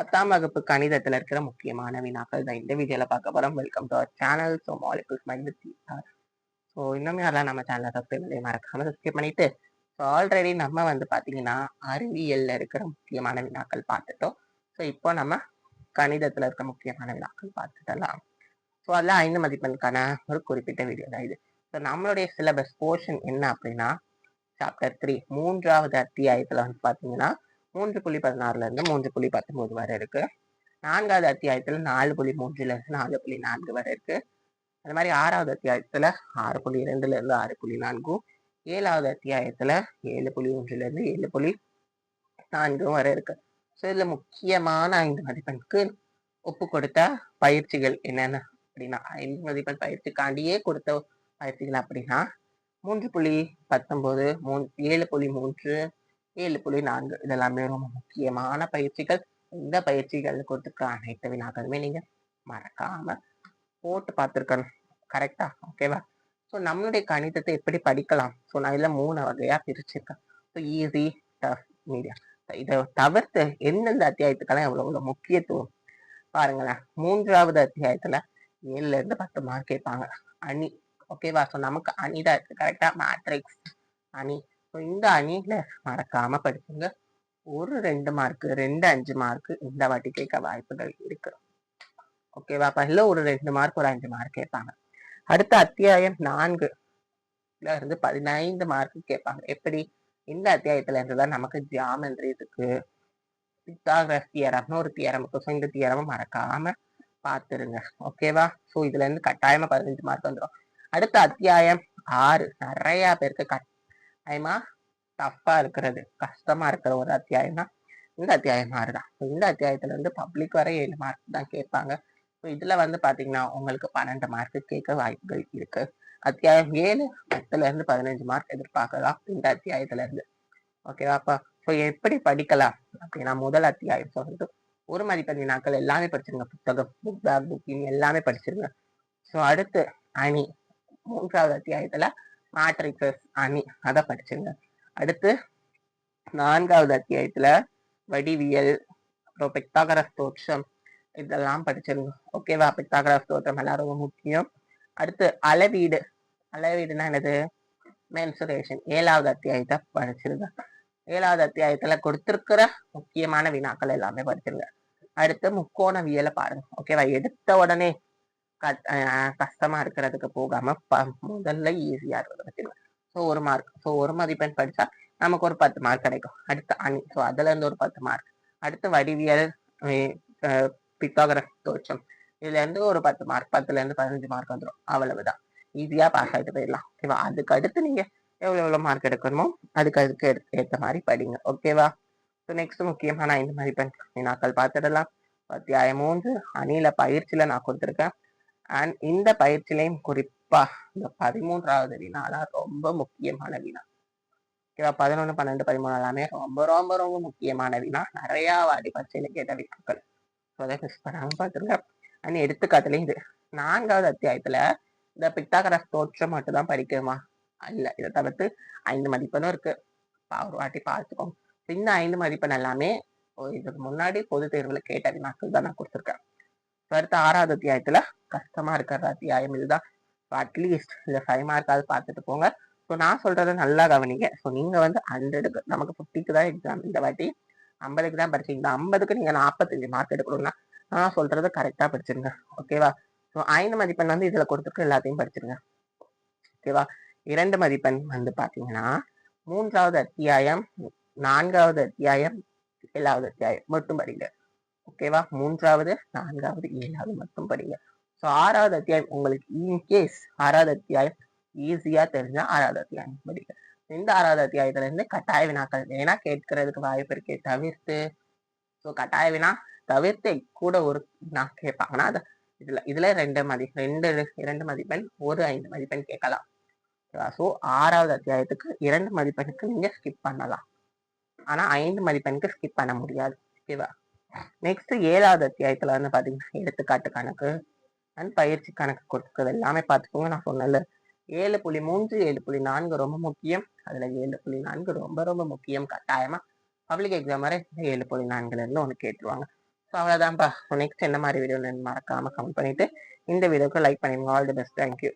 பத்தாம் வகுப்பு கணிதத்துல இருக்கிற முக்கியமான வினாக்கள் தான். இந்த வீடியோல பார்க்க போறோம். Welcome to our channel so molecules mind with so இன்னுமே யாரெல்லாம் நம்ம சேனலை சப்ஸ்கிரைப் பண்ணி மறக்காம சப்ஸ்கிரைப் பண்ணிட்டு ஸோ ஆல்ரெடி நம்ம வந்து பார்த்தீங்கன்னா அறிவியல்ல இருக்கிற முக்கியமான வினாக்கள் பார்த்துட்டோம். ஸோ இப்போ நம்ம கணிதத்துல இருக்க முக்கியமான வினாக்கள் பார்த்துட்டலாம் ஸோ அதில் ஐந்து மதிப்பெண்கான ஒரு குறிப்பிட்ட வீடியோ தான் இது. ஸோ நம்மளுடைய சிலபஸ் போர்ஷன் என்ன அப்படின்னா சாப்டர் த்ரீ மூன்றாவது அத்தியாயத்துல வந்து பார்த்தீங்கன்னா மூன்று புள்ளி பதினாறுல இருந்து மூன்று புள்ளி பத்தொன்பது வரை இருக்கு. நான்காவது அத்தியாயத்துல நாலு புள்ளி மூன்றுல இருந்து நாலு புள்ளி நான்கு வரை இருக்கு. அது மாதிரி ஆறாவது அத்தியாயத்துல ஆறு புள்ளி இரண்டுல இருந்து ஆறு புள்ளி நான்கும் ஏழாவது அத்தியாயத்துல ஏழு புள்ளி ஒன்றுல இருந்து ஏழு புள்ளி நான்கும் வரை இருக்கு. ஸோ இதுல முக்கியமான ஐந்து மதிப்பெண்க்கு ஒப்பு கொடுத்த பயிற்சிகள் என்னென்ன அப்படின்னா ஐந்து மதிப்பெண் பயிற்சிக்காண்டியே கொடுத்த பயிற்சிகள் அப்படின்னா மூன்று புள்ளி பத்தொன்பது மூணு ஏழு புள்ளி மூன்று ஏழு புள்ளி நான்கு இதெல்லாமே ரொம்ப முக்கியமான பயிற்சிகள். இந்த பயிற்சிகள் கொடுத்துருக்க அனைத்து வினாக்களுமே நீங்க மறக்காம போட்டு பார்த்துருக்கணும். கரெக்டா ஓகேவா ஸோ நம்மளுடைய கணிதத்தை எப்படி படிக்கலாம்? ஸோ நான் இதில் மூணு வகையா பிரிச்சிருக்கேன். ஸோ ஈஸி டஃப் மீடியம் இதை தவிர்த்து எந்தெந்த அத்தியாயத்துக்கெல்லாம் எவ்வளோ எவ்வளோ முக்கியத்துவம்? பாருங்களேன். மூன்றாவது அத்தியாயத்துல ஏழுல இருந்து பத்து மார்க் கேட்பாங்க. அணி. ஓகேவா ஸோ நமக்கு அணி தான் இருக்கு. கரெக்டா மேட்ரிக்ஸ் அணி. இந்த அணியில மறக்காம படிச்சுங்க ஒரு ரெண்டு மார்க்கு ரெண்டு அஞ்சு மார்க்கு இந்த வாட்டி கேட்க வாய்ப்புகள் இருக்கு. ஓகேவா பல்ல ஒரு ரெண்டு மார்க் ஒரு அஞ்சு மார்க் கேட்பாங்க. அடுத்த அத்தியாயம் நான்கு இருந்து பதினைந்து மார்க் கேட்பாங்க. எப்படி? இந்த அத்தியாயத்துல இருந்துதான் நமக்கு ஜியாமென்ட்ரி இருக்கு பித்தாகிரஸ் தியரம்னு ஒரு தியரம் இருக்கும் ஸோ இந்த தியரமும் மறக்காம பார்த்துருங்க. ஓகேவா ஸோ இதுல இருந்து கட்டாயமா பதினஞ்சு மார்க் வந்துடும் அடுத்த அத்தியாயம் ஆறு. நிறைய பேருக்கு கட்டாயமா டஃப்பா இருக்கிறது. கஷ்டமா இருக்கிற ஒரு அத்தியாயம் தான் இந்த அத்தியாயம் ஆறு தான் இந்த அத்தியாயத்துல வந்து பப்ளிக் வர ஏழு மார்க் தான் கேட்பாங்க. ஸோ இதுல வந்து பாத்தீங்கன்னா உங்களுக்கு பன்னெண்டு மார்க் கேட்க வாய்ப்புகள் இருக்கு. அத்தியாயம் ஏழு பத்துல இருந்து பதினஞ்சு மார்க் எதிர்பார்க்கலாம். இந்த அத்தியாயத்துல இருந்து. ஓகேவா அப்ப ஸோ எப்படி படிக்கலாம்? அப்படின்னா முதல் அத்தியாயம் சொல்றது ஒரு மதிப்பெண் வினாக்கள் எல்லாமே படிச்சிருங்க. புத்தகம் புக் பேக் புக்கிங் எல்லாமே படிச்சிருங்க. ஸோ அடுத்து அணி மூன்றாவது அத்தியாயத்துல மேட்ரிக்ஸஸ் அணி. அதை படிச்சிருங்க அடுத்து நான்காவது அத்தியாயத்துல வடிவியல் அப்புறம் பிக்தாகரஸ் தோற்றம் இதெல்லாம் படிச்சிருங்க. ஓகேவா பிக்தாகரஸ் தோற்றம் எல்லாம் ரொம்ப முக்கியம். அடுத்து அளவீடு. அளவீடுனா என்னது? மென்சுரேஷன் ஏழாவது அத்தியாயத்தை படிச்சிருங்க. ஏழாவது அத்தியாயத்துல கொடுத்திருக்கிற முக்கியமான வினாக்கள் எல்லாமே படிச்சிருங்க. அடுத்து முக்கோணவியலை பாருங்க. ஓகேவா எடுத்த உடனே கஷ்டமா இருக்கிறதுக்கு போகாம முதல்ல ஈஸியா இருக்கிறத வச்சிருங்க ஸோ ஒரு மார்க் ஸோ ஒரு மதிப்பெண் படிச்சா நமக்கு ஒரு பத்து மார்க் கிடைக்கும். அடுத்து அணி. ஸோ அதுல இருந்து ஒரு பத்து மார்க் அடுத்து வடிவியல் பித்தாகரஸ் தோற்றம். இதுல இருந்து ஒரு பத்து மார்க் பத்துல இருந்து பதினஞ்சு மார்க் வந்துடும் அவ்வளவுதான். ஈஸியா பாஸ் ஆகிட்டு போயிடலாம். ஓகேவா? அதுக்கு அடுத்து நீங்க எவ்வளவு எவ்வளவு மார்க் எடுக்கணுமோ அதுக்கு அதுக்கு ஏற்ற மாதிரி படிங்க. ஓகேவா? ஸோ நெக்ஸ்ட் முக்கியமான ஐந்து மதிப்பெண். வினாக்கள் பார்த்துடலாம். அத்தியாயம் மூன்று. அணியில பயிற்சியில நான் கொடுத்துருக்கேன். அண்ட் இந்த பயிற்சியிலையும் குறிப்பா இந்த பதிமூன்றாவது வினாலாம் ரொம்ப முக்கியமான வினா. ஓகேவா பதினொன்று பன்னெண்டு பதிமூணு எல்லாமே ரொம்ப ரொம்ப ரொம்ப முக்கியமான வினா. நிறைய வாடி பரீட்சையில கேட்ட வினாக்கள். ஸோ அதை மிஸ் பார்த்துருங்க. அண்ட் எடுத்துக்காட்டுலையும் இது. நான்காவது அத்தியாயத்துல இந்த பித்தாகரஸ் தோற்றம் மட்டும் தான் படிக்கணுமா? இல்ல இதை தவிர்த்து ஐந்து மதிப்பெண்ணும் இருக்கு. ஒரு வாட்டி பார்த்துக்கோங்க. இந்த ஐந்து மதிப்பெண் எல்லாமே இதுக்கு முன்னாடி பொது தேர்வுல கேட்ட வினாக்கள் தான் நான் கொடுத்துருக்கேன். அடுத்த ஆறாவது அத்தியாயத்துல கஷ்டமா இருக்கிற அத்தியாயம் இதுதான். அட்லீஸ்ட் இந்த ஃபைவ் மார்க்காவது பார்த்துட்டு போங்க. ஸோ நான் சொல்றதை நல்லா கவனிங்க. ஸோ நீங்க வந்து ஹண்ட்ரடுக்கு நமக்கு ஃபிஃப்டிக்கு தான் எக்ஸாம் இந்த வாட்டி. ஐம்பதுக்கு தான் படிச்சீங்க இந்த ஐம்பதுக்கு நீங்க நாற்பத்தஞ்சு மார்க் எடுக்கணும்னா நான் சொல்றது கரெக்டா படிச்சிருங்க. ஓகேவா ஸோ ஐந்து மதிப்பெண் வந்து இதுல கொடுத்துருக்கு எல்லாத்தையும் படிச்சிருங்க. ஓகேவா இரண்டு மதிப்பெண் வந்து பாத்தீங்கன்னா மூன்றாவது அத்தியாயம் நான்காவது அத்தியாயம் ஏழாவது அத்தியாயம் மட்டும் படிங்க. ஓகேவா மூன்றாவது நான்காவது ஏழாவது மட்டும் படிங்க. ஸோ ஆறாவது அத்தியாயம் உங்களுக்கு இன்கேஸ் ஆறாவது அத்தியாயம் ஈஸியா தெரிஞ்சால் ஆறாவது அத்தியாயம் படிக்க இந்த ஆறாவது அத்தியாயத்துல இருந்து கட்டாய வினாக்கள் வேணா கேட்கறதுக்கு வாய்ப்பு இருக்கே தவிர்த்து. ஸோ கட்டாய வினா தவிர்த்து கூட ஒரு வினா கேட்பாங்கன்னா அது இதுல இதுல ரெண்டு மதி ரெண்டு இரண்டு மதிப்பெண் ஒரு ஐந்து மதிப்பெண் கேட்கலாம். ஸோ ஆறாவது அத்தியாயத்துக்கு இரண்டு மதிப்பெண்ணுக்கு நீங்க ஸ்கிப் பண்ணலாம். ஆனா ஐந்து மதிப்பெண்ணுக்கு ஸ்கிப் பண்ண முடியாது. ஓகேவா நெக்ஸ்ட் ஏழாவது அத்தியாயத்துல வந்து பாத்தீங்கன்னா எடுத்துக்காட்டு கணக்கு. அண்ட் பயிற்சி கணக்கு கொடுக்குறது எல்லாமே பார்த்துக்கோங்க. நான் சொன்னல ஏழு புள்ளி மூன்று ஏழு புள்ளி நான்கு ரொம்ப முக்கியம். அதுல ஏழு புள்ளி நான்கு ரொம்ப ரொம்ப முக்கியம். கட்டாயமா பப்ளிக் எக்ஸாம் வரை ஏழு புள்ளி நான்குல இருந்து ஒன்று கேட்டுருவாங்க. ஸோ அவ்வளோதான்ப்பா நெக்ஸ்ட் என்ன மாதிரி வீடியோ மறக்காம கமெண்ட் பண்ணிட்டு இந்த வீடியோக்கு லைக் பண்ணிடுங்க ஆல் தி பெஸ்ட் தேங்க்யூ